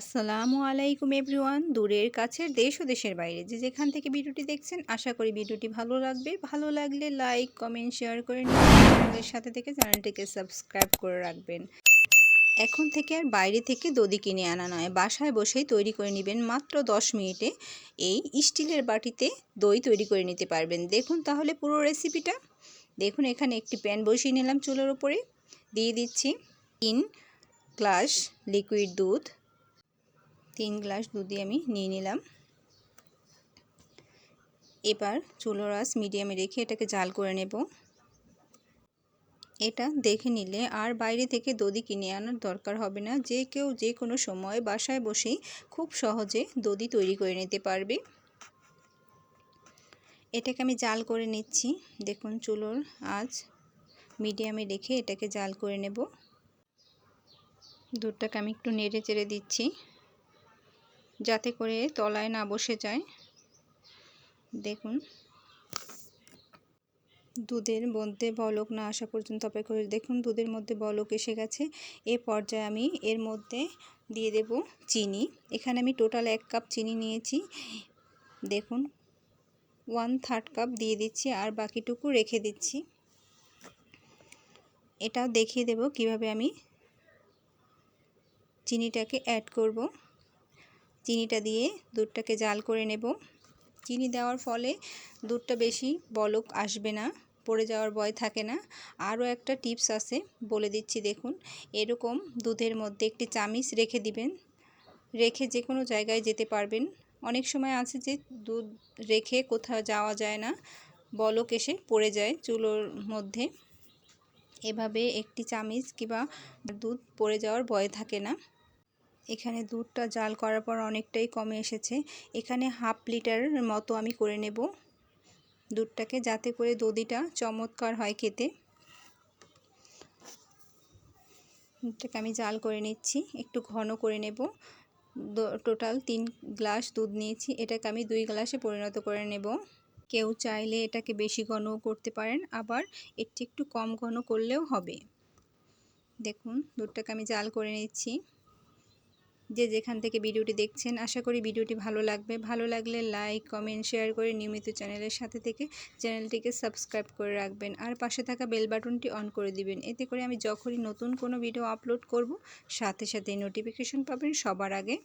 আসসালামু আলাইকুম এভরিওয়ান। দূরের কাছের দেশ ও দেশের বাইরে যে যেখান থেকে ভিডিওটি দেখছেন, আশা করি ভিডিওটি ভালো লাগবে। ভালো লাগলে লাইক, কমেন্ট, শেয়ার করে আমাদের সাথে থেকে চ্যানেলটিকে সাবস্ক্রাইব করে রাখবেন। এখন থেকে আর বাইরে থেকে দধি কিনে আনা নয়, বাসায় বসেই তৈরি করে নেবেন মাত্র দশ মিনিটে। এই স্টিলের বাটিতে দই তৈরি করে নিতে পারবেন। দেখুন তাহলে পুরো রেসিপিটা। দেখুন এখানে একটি প্যান বসিয়ে নিলাম চুলোর ওপরে দিয়ে দিচ্ছি তিন গ্লাস লিকুইড দুধ। তিন গ্লাস দুধই আমি নিয়ে নিলাম। এবার চুলো রাস মিডিয়ামে রেখে এটাকে জাল করে নেব। এটা দেখে নিলে আর বাইরে থেকে দধি কিনে আনার দরকার হবে না। যে কেউ যে কোনো সময় বাসায় বসেই খুব সহজে দধি তৈরি করে নিতে পারবে। এটাকে আমি জাল করে নিচ্ছি। দেখুন, চুলোর আজ মিডিয়ামে রেখে এটাকে জাল করে নেব। দুধটাকে আমি একটু নেড়ে চেড়ে দিচ্ছি। যাতে করে তলায় না বসে যায়। দেখুন। দুধের মধ্যে বলক না আসা পর্যন্ত অপেক্ষা করে। দেখুন, দুধের মধ্যে বলক এসে গেছে। এ পর্যায়ে আমি এর মধ্যে দিয়ে দেব চিনি। এখানে আমি টোটাল এক কাপ চিনি নিয়েছি। দেখুন, ওয়ান থার্ড কাপ দিয়ে দিচ্ছি আর বাকিটুকু রেখে দিচ্ছি। এটা দেখিয়ে দেব কীভাবে আমি চিনিটাকে অ্যাড করব। চিনিটা দিয়ে দুধটাকে জাল করে নেব। চিনি দেওয়ার ফলে দুধটা বেশি বলক আসবে না, পড়ে যাওয়ার ভয় থাকে না। আরও একটা টিপস আছে, বলে দিচ্ছি দেখুন। এরকম দুধের মধ্যে একটি চামিচ রেখে দিবেন। রেখে যে কোনো জায়গায় যেতে পারবেন। অনেক সময় আছে যে দুধ রেখে কোথাও যাওয়া যায় না, বলক এসে পড়ে যায় চুলোর মধ্যে। এভাবে একটি চামিচ কিংবা দুধ পড়ে যাওয়ার ভয় থাকে না। এখানে দুধটা জাল করার পর অনেকটাই কমে এসেছে। এখানে হাফ লিটার মতো আমি করে নেব দুধটাকে, যাতে করে দধিটা চমৎকার হয় খেতে। দুধটাকে আমি জাল করে নিচ্ছি, একটু ঘন করে নেব। টোটাল তিন গ্লাস দুধ নিয়েছি, এটাকে আমি দুই গ্লাসে পরিণত করে নেব। কেউ চাইলে এটাকে বেশি ঘনও করতে পারেন, আবার একটু একটু কম ঘন করলেও হবে। দেখুন, দুধটাকে আমি জাল করে নিচ্ছি। যে যেখান থেকে ভিডিওটি দেখছেন, আশা করি ভিডিওটি ভালো লাগবে। ভালো লাগলে লাইক, কমেন্ট, শেয়ার করে নিয়মিত চ্যানেলের সাথে থেকে চ্যানেলটিকে সাবস্ক্রাইব করে রাখবেন। আর পাশে থাকা বেল বাটনটি অন করে দিবেন। এতে করে আমি যখনই নতুন কোনো ভিডিও আপলোড করব, সাথে সাথে নোটিফিকেশন পাবেন সবার আগে।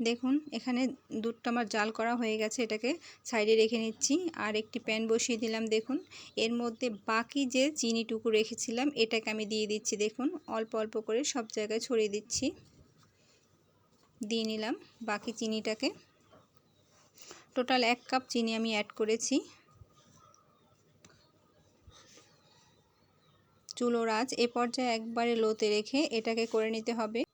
দেখুন, এখানে দুধটা আমার জাল করা হয়ে গেছে, এটাকে সাইডে রেখে নিচ্ছি। আর একটি প্যান বসিয়ে দিলাম, দেখুন। এর মধ্যে বাকি যে চিনিটুকু রেখেছিলাম, এটাকে আমি দিয়ে দিচ্ছি, দেখুন। অল্প অল্প করে সব জায়গায় ছড়িয়ে দিচ্ছি। দিয়ে নিলাম বাকি চিনিটাকে। টোটাল এক কাপ চিনি আমি অ্যাড করেছি। চুলোর আজ এ পর্যায়ে একবারে লোতে রেখে এটাকে করে নিতে হবে।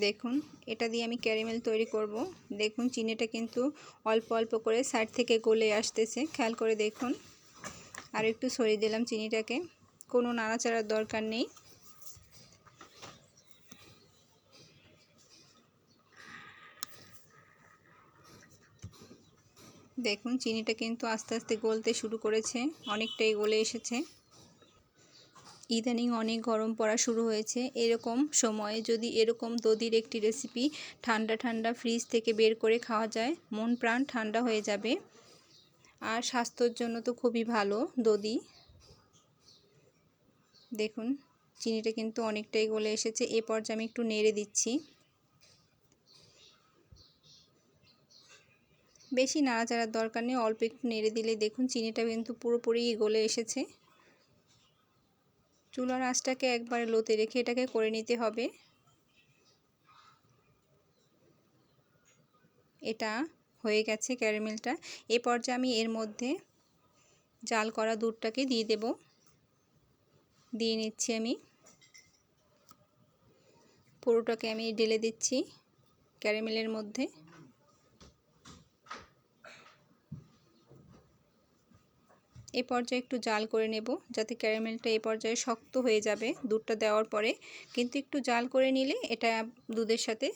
দেখুন, এটা দিয়ে আমি ক্যারামেল তৈরি করব। দেখুন, চিনিটা কিন্তু অল্প অল্প করে সাইড থেকে গলে আসতেছে। খেয়াল করে দেখুন। আর একটু সরিয়ে দিলাম চিনিটাকে। কোনো নাড়াচাড়ার দরকার নেই। দেখুন, চিনিটা কিন্তু আস্তে আস্তে গলতে শুরু করেছে। অনেকটাই গলে এসেছে। ইদানিং অনেক গরম পড়া শুরু হয়েছে। এরকম সময়ে যদি এরকম দধির একটি রেসিপি ঠান্ডা ঠান্ডা ফ্রিজ থেকে বের করে খাওয়া যায়, মন প্রাণ ঠান্ডা হয়ে যাবে। আর স্বাস্থ্যর জন্য তো খুবই ভালো দধি। দেখুন, চিনিটা কিন্তু অনেকটাই গলে এসেছে। এ পর্যায়ে আমি একটু নেড়ে দিচ্ছি। বেশি নাড়াচাড়ার দরকার নেই, অল্প একটু নেড়ে দিলে দেখুন, চিনিটা কিন্তু পুরোপুরি গলে এসেছে। চুলার আঁচটাকে একবারে লোতে রেখে এটাকে করে নিতে হবে। এটা হয়ে গেছে ক্যারামেলটা। এ পর্যায়ে আমি এর মধ্যে জাল করা দুধটাকে দিয়ে দেব। দিয়ে নিচ্ছি আমি। পুরোটাকে আমি ঢেলে দিচ্ছি ক্যারামেলের মধ্যে। এ পর্যায়ে একটু জাল করে নেব যাতে ক্যারামেলটা এই পর্যায়ে শক্ত হয়ে যাবে দুধটা দেওয়ার পরে। কিন্তু একটু জাল করে নিলে এটা দুধের সাথে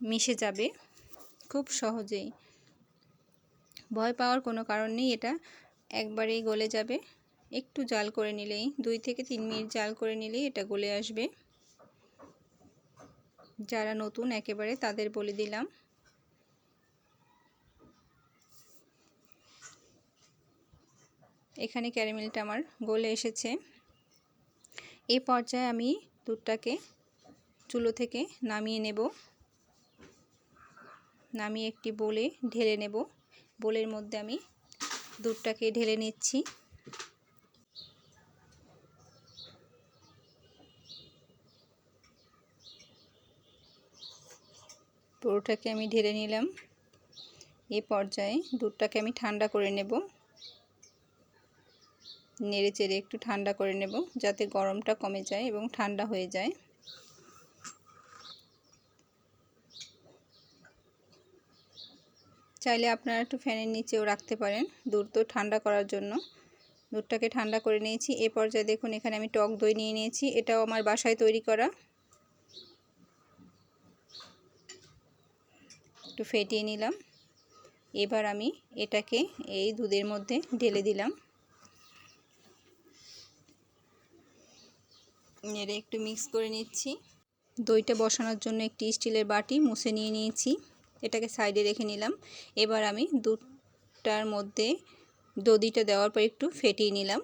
মিশে যাবে খুব সহজেই। ভয় পাওয়ার কোনো কারণ নেই, এটা একবারেই গলে যাবে। একটু জাল করে নিলেই, দুই থেকে তিন মিনিট জাল করে নিলেই এটা গলে আসবে। যারা নতুন একেবারে তাদের বলে দিলাম। এখানে ক্যারামেলটা আমার গলে এসেছে। এ পর্যায়ে আমি দুধটাকে চুলো থেকে নামিয়ে নেব। নামিয়ে একটি বোলে ঢেলে নেব। বোলের মধ্যে আমি দুধটাকে ঢেলে নিচ্ছি। পুরোটাকে আমি ঢেলে নিলাম। এ পর্যায়ে দুধটাকে আমি ঠান্ডা করে নেব। নেড়ে চেড়ে একটু ঠান্ডা করে নেব যাতে গরমটা কমে যায় এবং ঠান্ডা হয়ে যায়। চাইলে আপনারা একটু ফ্যানের নিচেও রাখতে পারেন দুধ তো ঠান্ডা করার জন্য। দুধটাকে ঠান্ডা করে নিয়েছি। এ পর্যায়ে দেখুন এখানে আমি টক দই নিয়ে নিয়েছি। এটাও আমার বাসায় তৈরি করা। একটু ফেটিয়ে নিলাম। এবার আমি এটাকে এই দুধের মধ্যে ঢেলে দিলাম। নেড়ে একটু মিক্স করে নিচ্ছি। দইটা বসানোর জন্য একটি স্টিলের বাটি মুছে নিয়ে নিয়েছি। এটাকে সাইডে রেখে নিলাম। এবার আমি দুধটার মধ্যে দদিটা দেওয়ার পর একটু ফেটিয়ে নিলাম।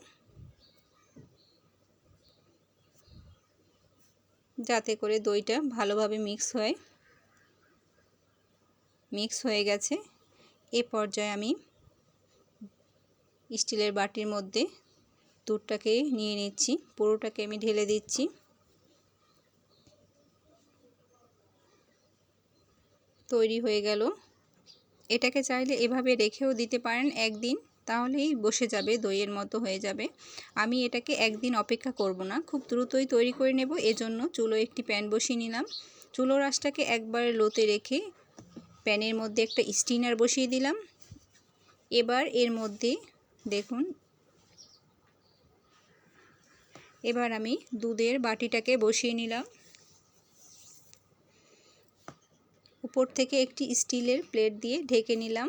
যাতে করে দইটা ভালোভাবে মিক্স হয়। মিক্স হয়ে গেছে। এ পর্যায়ে আমি স্টিলের বাটির মধ্যে দুধটাকে নিয়ে নিচ্ছি। পুরোটাকে আমি ঢেলে দিচ্ছি। তৈরি হয়ে গেল। এটাকে চাইলে এভাবে রেখেও দিতে পারেন একদিন, তাহলেই বসে যাবে, দইয়ের মতো হয়ে যাবে। আমি এটাকে একদিন অপেক্ষা করব না, খুব দ্রুতই তৈরি করে নেব। এজন্য চুলো একটি প্যান বসিয়ে নিলাম। চুলো রাসটাকে একবার লোতে রেখে প্যানের মধ্যে একটা স্টিনার বসিয়ে দিলাম। এবার এর মধ্যে দেখুন এবার আমি দুধের বাটিটাকে বসিয়ে নিলাম। উপর থেকে একটি স্টিলের প্লেট দিয়ে ঢেকে নিলাম।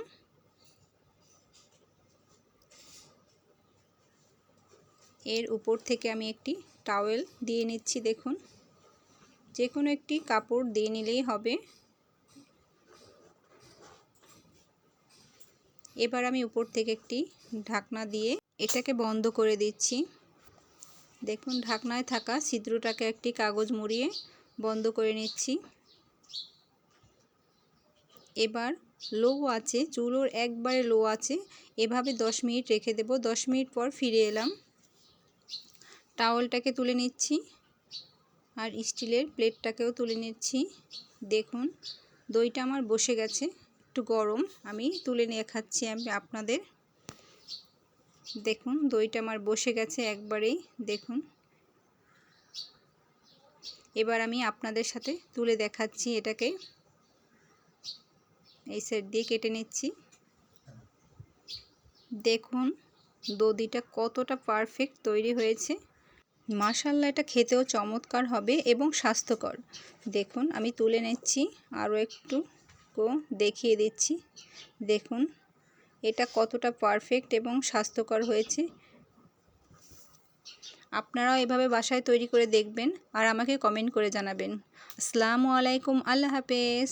এর উপর থেকে আমি একটি টাওয়েল দিয়ে নিচ্ছি, দেখুন। যে কোনো একটি কাপড় দিয়ে নিলেই হবে। এবার আমি উপর থেকে একটি ঢাকনা দিয়ে এটাকে বন্ধ করে দিচ্ছি। দেখুন, ঢাকনায় থাকা ছিদ্রটাকে একটি কাগজ মুড়িয়ে বন্ধ করে নিচ্ছি। এবার লো আছে চুলোর একবারে লো আছে এভাবে 10 মিনিট রেখে দেব। 10 মিনিট পর ফিরে এলাম। টাওয়ালটাকে তুলে নিচ্ছি আর স্টিলের প্লেটটাকেও তুলে নিচ্ছি। দেখুন, দইটা আমার বসে গেছে, একটু গরম। আমি তুলে নিয়ে খাচ্ছি, আমি আপনাদের দেখুন, দইটা আমার বসে গেছে একবারেই, দেখুন। এবার আমি আপনাদের সাথে তুলে দেখাচ্ছি এটাকে। এই সাইড দিয়ে কেটে নিচ্ছি। দেখুন দদিটা কতটা পারফেক্ট তৈরি হয়েছে। মাশাল্লাহ এটা খেতেও চমৎকার হবে এবং স্বাস্থ্যকর। দেখুন, আমি তুলে নিচ্ছি, আরও একটু দেখিয়ে দিচ্ছি। দেখুন এটা কতটা পারফেক্ট এবং স্বাস্থ্যকর হয়েছে? আপনারাও এভাবে বাসায় তৈরি করে দেখবেন আর আমাকে কমেন্ট করে জানাবেন। আসসালামু আলাইকুম, আল্লাহ হাফেজ।